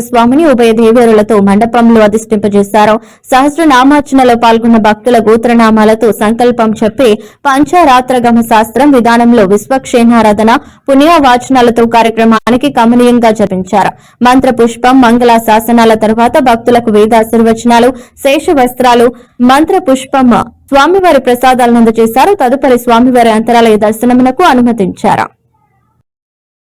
స్వామిని ఉభయ దేవేరులతో మండపంలో సహస్ర సహస్రనామార్చనలో పాల్గొన్న భక్తుల గోత్రనామాలతో సంకల్పం చెప్పి పంచారాత్రగమ శాస్త్రం విధానంలో విశ్వక్షేణారాధన పుణ్యవాచనాలతో కార్యక్రమానికి కమనీయంగా జపించారు. మంత్ర పుష్పం మంగళ శాసనాల తర్వాత భక్తులకు వేదాశీర్వచనాలు శేష వస్త్రాలు మంత్ర పుష్పం స్వామివారి ప్రసాదాలను అందజేశారు. తదుపరి స్వామివారి అంతరాలయ దర్శనమునకు అనుమతించారు.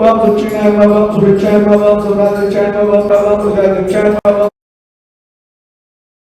Well, the chain of the chain of the chain of the chain of the